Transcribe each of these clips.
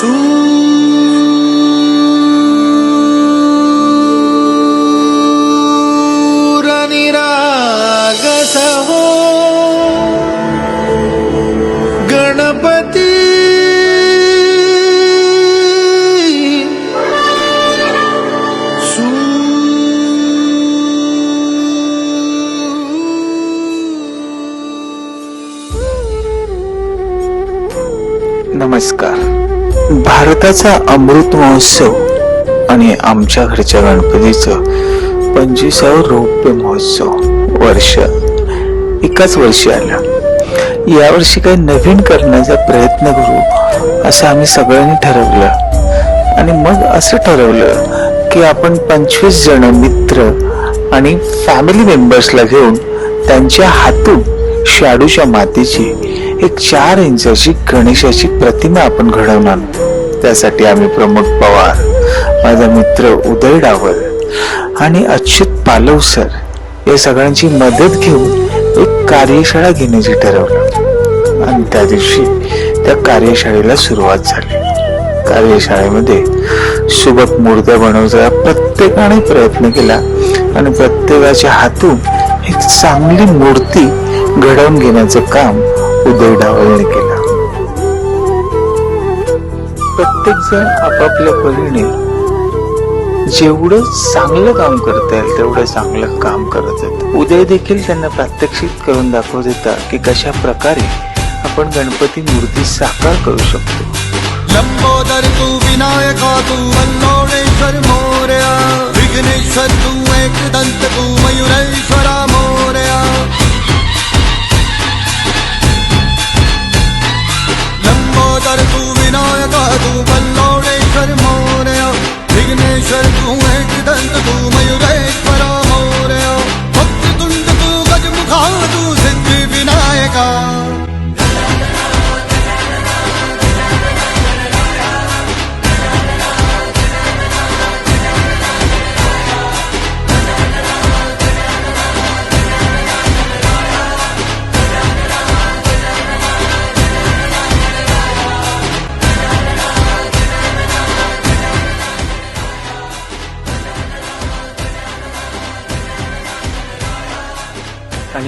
शूर निरागस हो गणपती। नमस्कार। भारताचा अमृत महोत्सव आणि आमच्या घरच्या गणपतीचं पंचवीसावं रौप्य महोत्सव वर्ष एकाच वर्षी आलं. यावर्षी काही नवीन करण्याचा प्रयत्न करू असं आम्ही सगळ्यांनी ठरवलं. आणि मग असं ठरवलं की आपण पंचवीस जण मित्र आणि फॅमिली मेंबर्सला घेऊन त्यांच्या हातून शाडूच्या मातीची एक चार इंचाची गणेशाची प्रतिमा आपण घडवणार. त्यासाठी आम्ही प्रमोद पवार माझा मित्र उदय डावल आणि अच्युत पालव सर या सगळ्यांची मदत घेऊन एक कार्यशाळा घेण्याची ठरवलं. आणि त्या दिवशी त्या कार्यशाळेला सुरुवात झाली. कार्यशाळेमध्ये सुबक मूर्त्या बनवण्याचा प्रत्येकाने प्रयत्न केला आणि प्रत्येकाच्या हातून एक चांगली मूर्ती घडवून घेण्याचं काम उदय डावलने केला. प्रत्येक जण आपापल्या परीने जेवढं चांगलं काम करता येईल तेवढं चांगलं काम करत आहेत. उदय देखील त्यांना प्रात्यक्षिक करून दाखवत येतात की कशा प्रकारे आपण गणपती मूर्ती साकार करू शकतो. लंबोदर तू विनायका तू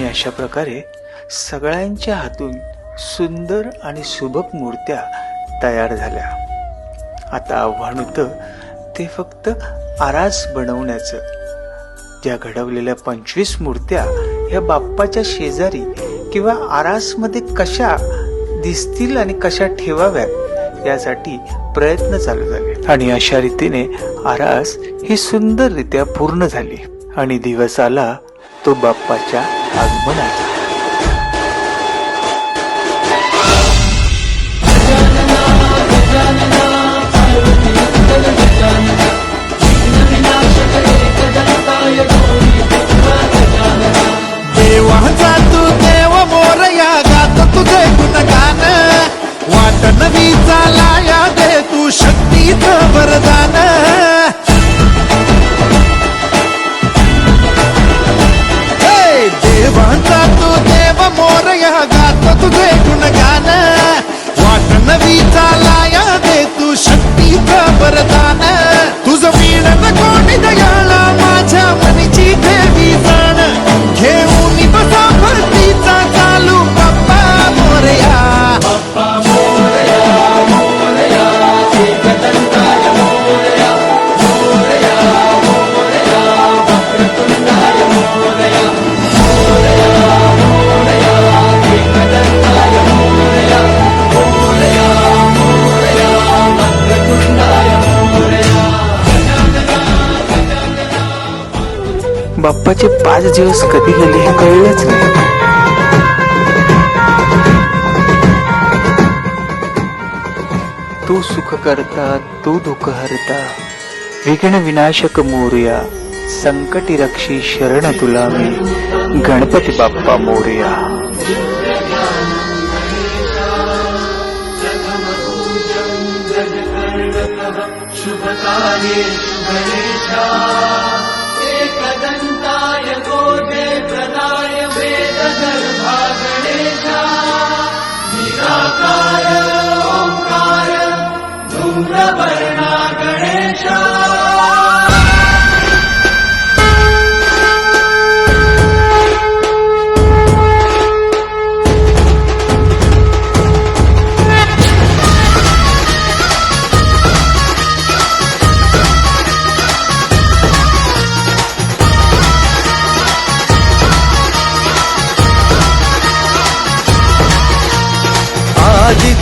आणि अशा प्रकारे सगळ्यांच्या हातून सुंदर आणि सुबक मूर्त्या तयार झाल्या. आता आव्हान होतं ते फक्त आरास बनवण्याचं. ज्या घडवलेल्या पंचवीस मूर्त्या ह्या बाप्पाच्या शेजारी किंवा आरासमध्ये कशा दिसतील आणि कशा ठेवाव्यात यासाठी प्रयत्न चालू झाले. आणि अशा रीतीने आरास ही सुंदररित्या पूर्ण झाली. आणि दिवस आला तो बाप्पाच्या आगमनाचा. बाप्पाचे पाच दिवस कधी गेले हे कळलंच नाही. तू सुख करता तू दुःख हरता. विघ्न विनाशक मोर्या संकटी रक्षी शरण तुला मी. गणपती बाप्पा मोर्या. शुभ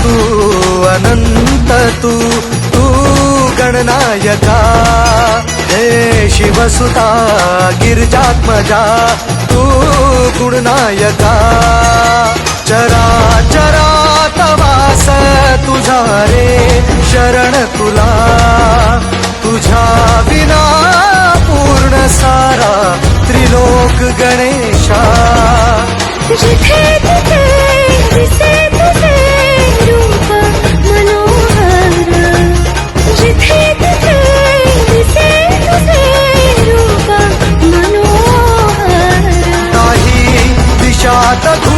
तू अनंत तू तू गणनायका. हे शिवसुता गिरजात्मजा तू गुणनायका. चरा चरा तवास तुझा रे शरण तुला. तुझा विना पूर्ण सारा त्रिलोक गणेशा. কত